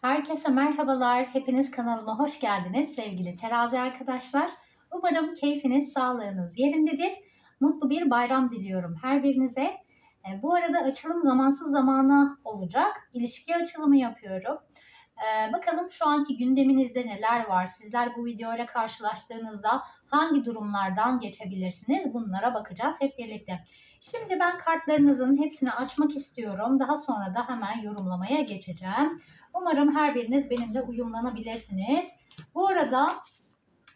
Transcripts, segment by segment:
Herkese merhabalar. Hepiniz kanalıma hoş geldiniz sevgili terazi arkadaşlar. Umarım keyfiniz, sağlığınız yerindedir. Mutlu bir bayram diliyorum her birinize. E, bu arada açılım zamansız zamana olacak. İlişki açılımı yapıyorum. E, bakalım şu anki gündeminizde neler var? Sizler bu videoyla karşılaştığınızda hangi durumlardan geçebilirsiniz? Bunlara bakacağız hep birlikte. Şimdi ben kartlarınızın hepsini açmak istiyorum. Daha sonra da hemen yorumlamaya geçeceğim. Umarım her biriniz benimle uyumlanabilirsiniz. Bu arada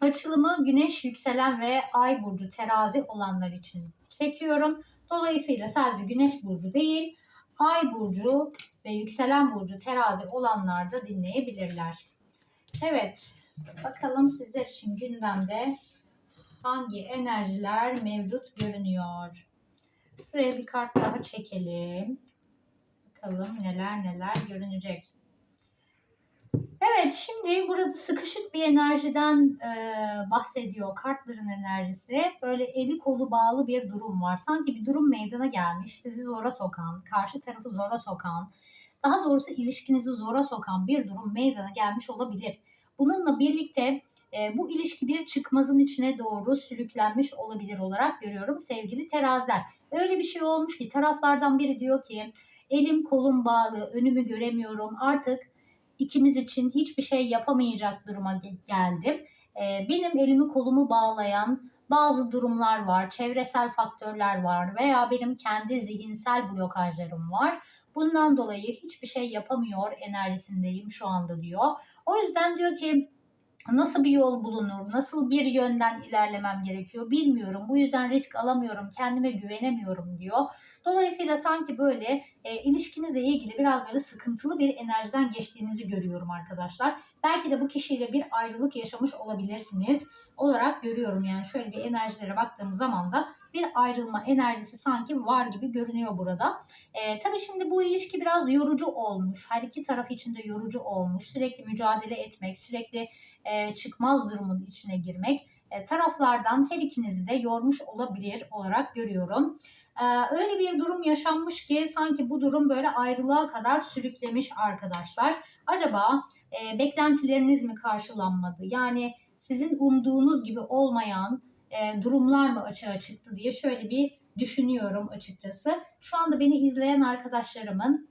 açılımı güneş, yükselen ve ay burcu terazi olanlar için çekiyorum. Dolayısıyla sadece güneş burcu değil, ay burcu ve yükselen burcu terazi olanlar da dinleyebilirler. Evet, bakalım sizler için gündemde hangi enerjiler mevcut görünüyor. Şuraya bir kart daha çekelim. Bakalım neler neler görünecek. Evet şimdi burada sıkışık bir enerjiden e, bahsediyor kartların enerjisi. Böyle eli kolu bağlı bir durum var. Sanki bir durum meydana gelmiş. Sizi zora sokan, karşı tarafı zora sokan, daha doğrusu ilişkinizi zora sokan bir durum meydana gelmiş olabilir. Bununla birlikte e, bu ilişki bir çıkmazın içine doğru sürüklenmiş olabilir olarak görüyorum sevgili teraziler. Öyle bir şey olmuş ki taraflardan biri diyor ki elim kolum bağlı, önümü göremiyorum artık ikimiz için hiçbir şey yapamayacak duruma geldim. Ee, benim elimi kolumu bağlayan bazı durumlar var, çevresel faktörler var veya benim kendi zihinsel blokajlarım var. Bundan dolayı hiçbir şey yapamıyor enerjisindeyim şu anda diyor. O yüzden diyor ki nasıl bir yol bulunur, nasıl bir yönden ilerlemem gerekiyor bilmiyorum. Bu yüzden risk alamıyorum, kendime güvenemiyorum diyor. Dolayısıyla sanki böyle e, ilişkinizle ilgili biraz böyle sıkıntılı bir enerjiden geçtiğinizi görüyorum arkadaşlar. Belki de bu kişiyle bir ayrılık yaşamış olabilirsiniz olarak görüyorum. Yani şöyle bir enerjilere baktığım zaman da bir ayrılma enerjisi sanki var gibi görünüyor burada. E, tabii şimdi bu ilişki biraz yorucu olmuş. Her iki taraf için de yorucu olmuş. Sürekli mücadele etmek, sürekli e, çıkmaz durumun içine girmek e, taraflardan her ikinizi de yormuş olabilir olarak görüyorum. E, öyle bir durum yaşanmış ki sanki bu durum böyle ayrılığa kadar sürüklemiş arkadaşlar. Acaba beklentileriniz mi karşılanmadı? Yani sizin umduğunuz gibi olmayan durumlar mı açığa çıktı diye şöyle bir düşünüyorum açıkçası. Şu anda beni izleyen arkadaşlarımın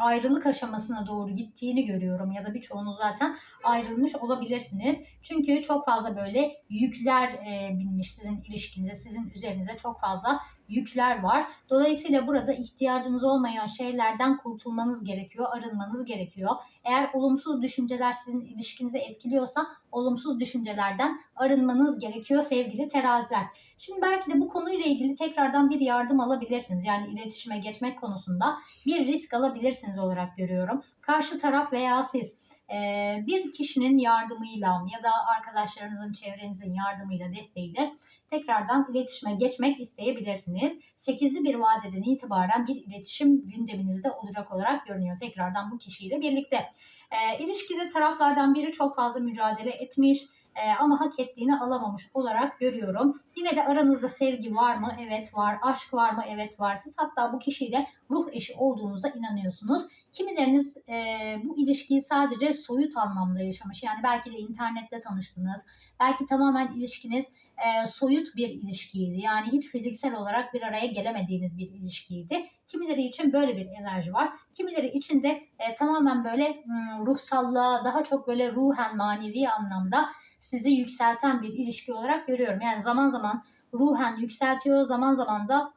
ayrılık aşamasına doğru gittiğini görüyorum ya da birçoğunuz zaten ayrılmış olabilirsiniz. Çünkü çok fazla böyle yükler e, binmiş sizin ilişkinize, sizin üzerinize çok fazla yükler var. Dolayısıyla burada ihtiyacınız olmayan şeylerden kurtulmanız gerekiyor, arınmanız gerekiyor. Eğer olumsuz düşünceler sizin ilişkinizi etkiliyorsa olumsuz düşüncelerden arınmanız gerekiyor sevgili teraziler. Şimdi belki de bu konuyla ilgili tekrardan bir yardım alabilirsiniz. Yani iletişime geçmek konusunda bir risk alabilirsiniz olarak görüyorum. Karşı taraf veya siz bir kişinin yardımıyla ya da arkadaşlarınızın, çevrenizin yardımıyla, desteğiyle tekrardan iletişime geçmek isteyebilirsiniz. 8'li bir vadeden itibaren bir iletişim gündeminizde olacak olarak görünüyor tekrardan bu kişiyle birlikte. E, ilişkide taraflardan biri çok fazla mücadele etmiş e, ama hak ettiğini alamamış olarak görüyorum. Yine de aranızda sevgi var mı? Evet var. Aşk var mı? Evet var. Siz hatta bu kişiyle ruh eşi olduğunuza inanıyorsunuz. Kimileriniz e, bu ilişkiyi sadece soyut anlamda yaşamış. Yani belki de internette tanıştınız. Belki tamamen ilişkiniz e, soyut bir ilişkiydi. Yani hiç fiziksel olarak bir araya gelemediğiniz bir ilişkiydi. Kimileri için böyle bir enerji var. Kimileri için de e, tamamen böyle m, ruhsallığa daha çok böyle ruhen manevi anlamda sizi yükselten bir ilişki olarak görüyorum. Yani zaman zaman ruhen yükseltiyor, zaman zaman da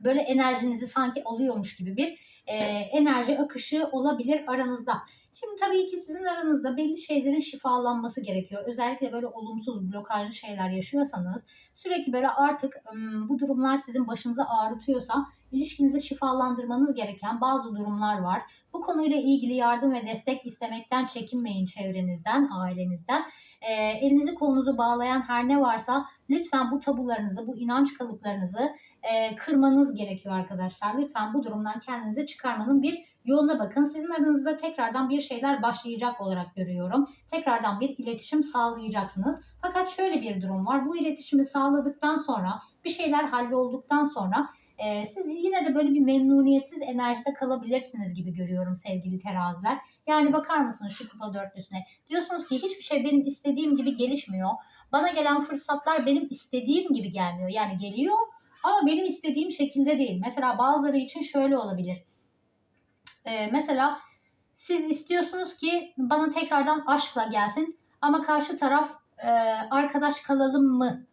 böyle enerjinizi sanki alıyormuş gibi bir e, enerji akışı olabilir aranızda. Şimdi tabii ki sizin aranızda belli şeylerin şifalanması gerekiyor. Özellikle böyle olumsuz, blokajlı şeyler yaşıyorsanız sürekli böyle artık bu durumlar sizin başınızı ağrıtıyorsa ilişkinizi şifalandırmanız gereken bazı durumlar var. Bu konuyla ilgili yardım ve destek istemekten çekinmeyin çevrenizden, ailenizden. E, elinizi kolunuzu bağlayan her ne varsa lütfen bu tabularınızı, bu inanç kalıplarınızı e, kırmanız gerekiyor arkadaşlar. Lütfen bu durumdan kendinizi çıkarmanın bir yoluna bakın. Sizin aranızda tekrardan bir şeyler başlayacak olarak görüyorum. Tekrardan bir iletişim sağlayacaksınız. Fakat şöyle bir durum var. Bu iletişimi sağladıktan sonra bir şeyler hallolduktan sonra e, siz yine de böyle bir memnuniyetsiz enerjide kalabilirsiniz gibi görüyorum sevgili teraziler. Yani bakar mısınız şu kupa dörtlüsüne? Diyorsunuz ki hiçbir şey benim istediğim gibi gelişmiyor. Bana gelen fırsatlar benim istediğim gibi gelmiyor. Yani geliyor ama benim istediğim şekilde değil. Mesela bazıları için şöyle olabilir. Ee, mesela siz istiyorsunuz ki bana tekrardan aşkla gelsin ama karşı taraf e, arkadaş kalalım mı?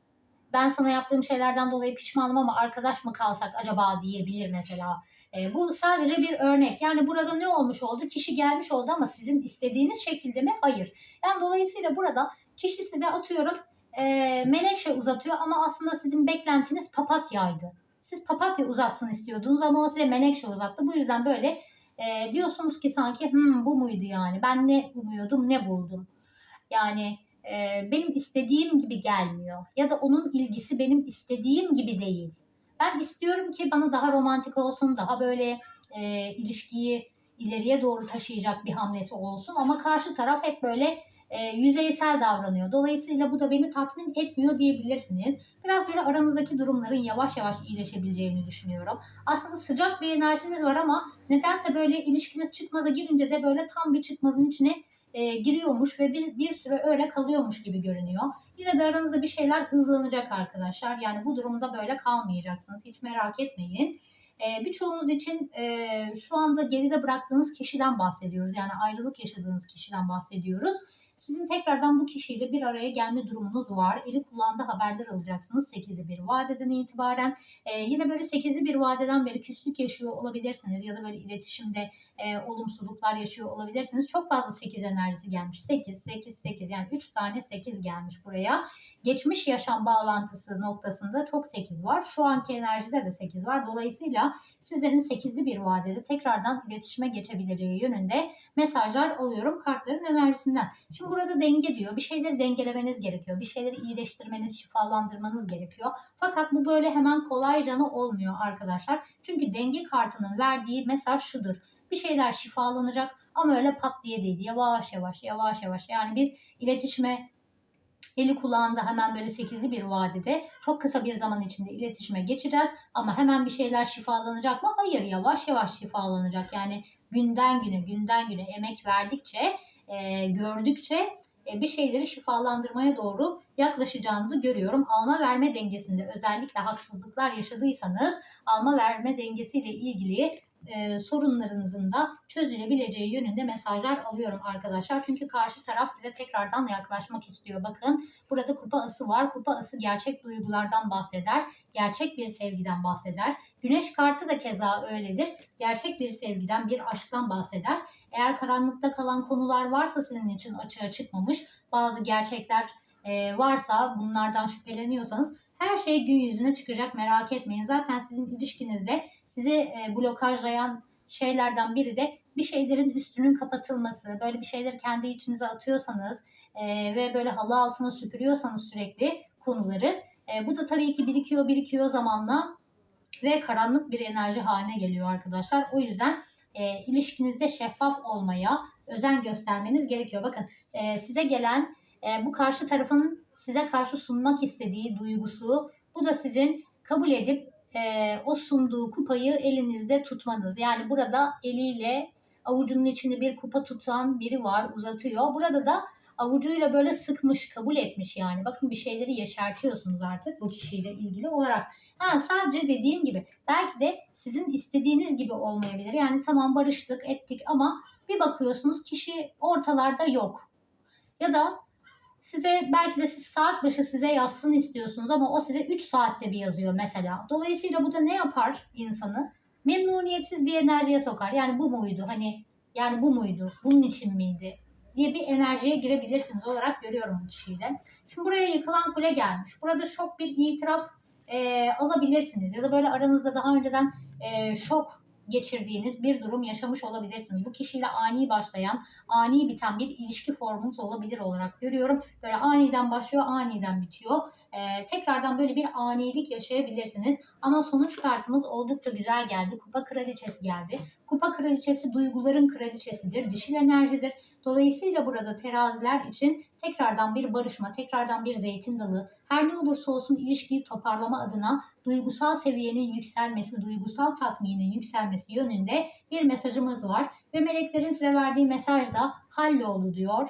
Ben sana yaptığım şeylerden dolayı pişmanım ama arkadaş mı kalsak acaba diyebilir mesela. E, bu sadece bir örnek. Yani burada ne olmuş oldu? Kişi gelmiş oldu ama sizin istediğiniz şekilde mi? Hayır. Yani dolayısıyla burada kişi size atıyorum e, menekşe uzatıyor ama aslında sizin beklentiniz papatyaydı. Siz papatya uzatsın istiyordunuz ama o size menekşe uzattı. Bu yüzden böyle e, diyorsunuz ki sanki hmm, bu muydu yani ben ne umuyordum ne buldum. Yani e, benim istediğim gibi gelmiyor ya da onun ilgisi benim istediğim gibi değil. Ben istiyorum ki bana daha romantik olsun, daha böyle e, ilişkiyi ileriye doğru taşıyacak bir hamlesi olsun ama karşı taraf hep böyle e, yüzeysel davranıyor. Dolayısıyla bu da beni tatmin etmiyor diyebilirsiniz. Biraz böyle aranızdaki durumların yavaş yavaş iyileşebileceğini düşünüyorum. Aslında sıcak bir enerjiniz var ama nedense böyle ilişkiniz çıkmaza girince de böyle tam bir çıkmazın içine e, giriyormuş ve bir, bir süre öyle kalıyormuş gibi görünüyor. Yine de aranızda bir şeyler hızlanacak arkadaşlar. Yani bu durumda böyle kalmayacaksınız. Hiç merak etmeyin. E, birçoğunuz için e, şu anda geride bıraktığınız kişiden bahsediyoruz. Yani ayrılık yaşadığınız kişiden bahsediyoruz. Sizin tekrardan bu kişiyle bir araya gelme durumunuz var. Eli kulağında haberler alacaksınız 8'li bir vadeden itibaren. Ee, yine böyle 8'li bir vadeden beri küslük yaşıyor olabilirsiniz ya da böyle iletişimde e, olumsuzluklar yaşıyor olabilirsiniz. Çok fazla 8 enerjisi gelmiş. 8, 8, 8 yani 3 tane 8 gelmiş buraya. Geçmiş yaşam bağlantısı noktasında çok 8 var. Şu anki enerjide de 8 var. Dolayısıyla sizlerin 8'li bir vadede tekrardan iletişime geçebileceği yönünde mesajlar alıyorum kartların enerjisinden. Şimdi burada denge diyor. Bir şeyleri dengelemeniz gerekiyor. Bir şeyleri iyileştirmeniz, şifalandırmanız gerekiyor. Fakat bu böyle hemen kolayca olmuyor arkadaşlar. Çünkü denge kartının verdiği mesaj şudur. Bir şeyler şifalanacak ama öyle pat diye değil. Yavaş yavaş, yavaş yavaş. Yani biz iletişime eli kulağında hemen böyle 8'li bir vadede çok kısa bir zaman içinde iletişime geçeceğiz. Ama hemen bir şeyler şifalanacak mı? Hayır yavaş yavaş şifalanacak. Yani günden güne günden güne emek verdikçe e, gördükçe e, bir şeyleri şifalandırmaya doğru yaklaşacağınızı görüyorum. Alma verme dengesinde özellikle haksızlıklar yaşadıysanız alma verme dengesiyle ilgili e, sorunlarınızın da çözülebileceği yönünde mesajlar alıyorum arkadaşlar. Çünkü karşı taraf size tekrardan yaklaşmak istiyor. Bakın burada kupa ısı var. Kupa ısı gerçek duygulardan bahseder. Gerçek bir sevgiden bahseder. Güneş kartı da keza öyledir. Gerçek bir sevgiden, bir aşktan bahseder. Eğer karanlıkta kalan konular varsa sizin için açığa çıkmamış, bazı gerçekler e, varsa bunlardan şüpheleniyorsanız her şey gün yüzüne çıkacak merak etmeyin. Zaten sizin ilişkinizde sizi e, blokajlayan şeylerden biri de bir şeylerin üstünün kapatılması. Böyle bir şeyleri kendi içinize atıyorsanız e, ve böyle halı altına süpürüyorsanız sürekli konuları. E, bu da tabii ki birikiyor birikiyor zamanla ve karanlık bir enerji haline geliyor arkadaşlar. O yüzden e, ilişkinizde şeffaf olmaya özen göstermeniz gerekiyor. Bakın e, size gelen e, bu karşı tarafın size karşı sunmak istediği duygusu bu da sizin kabul edip e, o sunduğu kupayı elinizde tutmanız. Yani burada eliyle avucunun içinde bir kupa tutan biri var uzatıyor. Burada da avucuyla böyle sıkmış, kabul etmiş yani. Bakın bir şeyleri yeşertiyorsunuz artık bu kişiyle ilgili olarak. Ha, sadece dediğim gibi belki de sizin istediğiniz gibi olmayabilir. Yani tamam barıştık ettik ama bir bakıyorsunuz kişi ortalarda yok. Ya da size belki de siz saat başı size yazsın istiyorsunuz ama o size 3 saatte bir yazıyor mesela. Dolayısıyla bu da ne yapar insanı? Memnuniyetsiz bir enerjiye sokar. Yani bu muydu? Hani yani bu muydu? Bunun için miydi? diye bir enerjiye girebilirsiniz olarak görüyorum bu kişiyi de. Şimdi buraya yıkılan kule gelmiş. Burada şok bir itiraf e, alabilirsiniz. Ya da böyle aranızda daha önceden e, şok geçirdiğiniz bir durum yaşamış olabilirsiniz. Bu kişiyle ani başlayan, ani biten bir ilişki formunuz olabilir olarak görüyorum. Böyle aniden başlıyor, aniden bitiyor. Ee, tekrardan böyle bir anilik yaşayabilirsiniz. Ama sonuç kartımız oldukça güzel geldi. Kupa kraliçesi geldi. Kupa kraliçesi duyguların kraliçesidir, dişil enerjidir. Dolayısıyla burada teraziler için tekrardan bir barışma, tekrardan bir zeytin dalı, her ne olursa olsun ilişkiyi toparlama adına duygusal seviyenin yükselmesi, duygusal tatminin yükselmesi yönünde bir mesajımız var. Ve meleklerin size verdiği mesaj da halloldu diyor.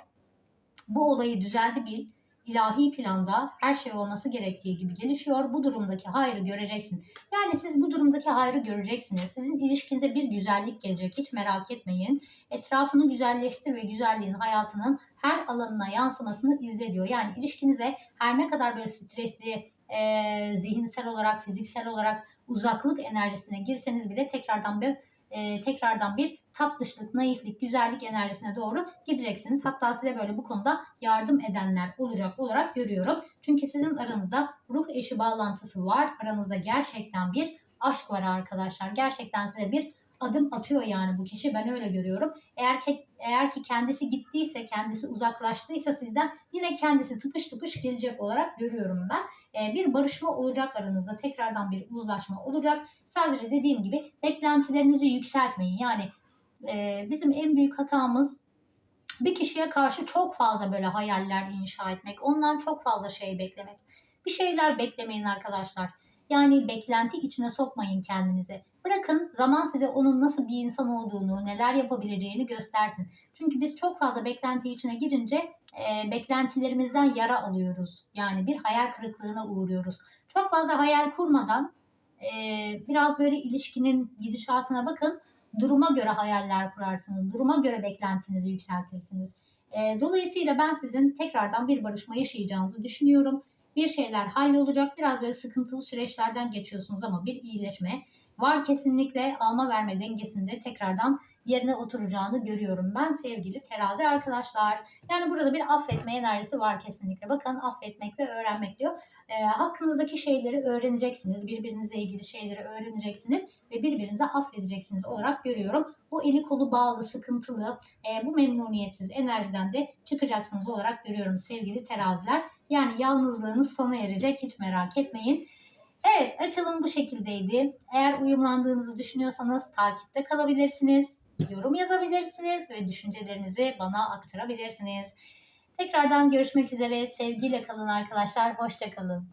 Bu olayı düzeldi bil. İlahi planda her şey olması gerektiği gibi gelişiyor. Bu durumdaki hayrı göreceksin. Yani siz bu durumdaki hayrı göreceksiniz. Sizin ilişkinize bir güzellik gelecek. Hiç merak etmeyin. Etrafını güzelleştir ve güzelliğin hayatının her alanına yansımasını izle diyor. Yani ilişkinize her ne kadar böyle stresli, e, zihinsel olarak, fiziksel olarak uzaklık enerjisine girseniz bile tekrardan bir e, tekrardan bir tatlışlık, naiflik, güzellik enerjisine doğru gideceksiniz. Hatta size böyle bu konuda yardım edenler olacak olarak görüyorum. Çünkü sizin aranızda ruh eşi bağlantısı var. Aranızda gerçekten bir aşk var arkadaşlar. Gerçekten size bir adım atıyor yani bu kişi. Ben öyle görüyorum. Eğer ki, eğer ki kendisi gittiyse, kendisi uzaklaştıysa sizden yine kendisi tıpış tıpış gelecek olarak görüyorum ben. Ee, bir barışma olacak aranızda. Tekrardan bir uzlaşma olacak. Sadece dediğim gibi beklentilerinizi yükseltmeyin. Yani e, bizim en büyük hatamız bir kişiye karşı çok fazla böyle hayaller inşa etmek. Ondan çok fazla şey beklemek. Bir şeyler beklemeyin arkadaşlar. Yani beklenti içine sokmayın kendinizi. Bırakın zaman size onun nasıl bir insan olduğunu, neler yapabileceğini göstersin. Çünkü biz çok fazla beklenti içine girince e, beklentilerimizden yara alıyoruz. Yani bir hayal kırıklığına uğruyoruz. Çok fazla hayal kurmadan e, biraz böyle ilişkinin gidişatına bakın. Duruma göre hayaller kurarsınız. Duruma göre beklentinizi yükseltirsiniz. E, dolayısıyla ben sizin tekrardan bir barışma yaşayacağınızı düşünüyorum. Bir şeyler hallolacak. Biraz böyle sıkıntılı süreçlerden geçiyorsunuz ama bir iyileşme var kesinlikle alma verme dengesinde tekrardan yerine oturacağını görüyorum ben sevgili terazi arkadaşlar. Yani burada bir affetme enerjisi var kesinlikle. Bakın affetmek ve öğrenmek diyor. E, hakkınızdaki şeyleri öğreneceksiniz. Birbirinizle ilgili şeyleri öğreneceksiniz ve birbirinize affedeceksiniz olarak görüyorum. Bu eli kolu bağlı, sıkıntılı, e, bu memnuniyetsiz enerjiden de çıkacaksınız olarak görüyorum sevgili teraziler. Yani yalnızlığınız sona erecek hiç merak etmeyin. Evet açılım bu şekildeydi. Eğer uyumlandığınızı düşünüyorsanız takipte kalabilirsiniz. Yorum yazabilirsiniz ve düşüncelerinizi bana aktarabilirsiniz. Tekrardan görüşmek üzere. Sevgiyle kalın arkadaşlar. Hoşçakalın.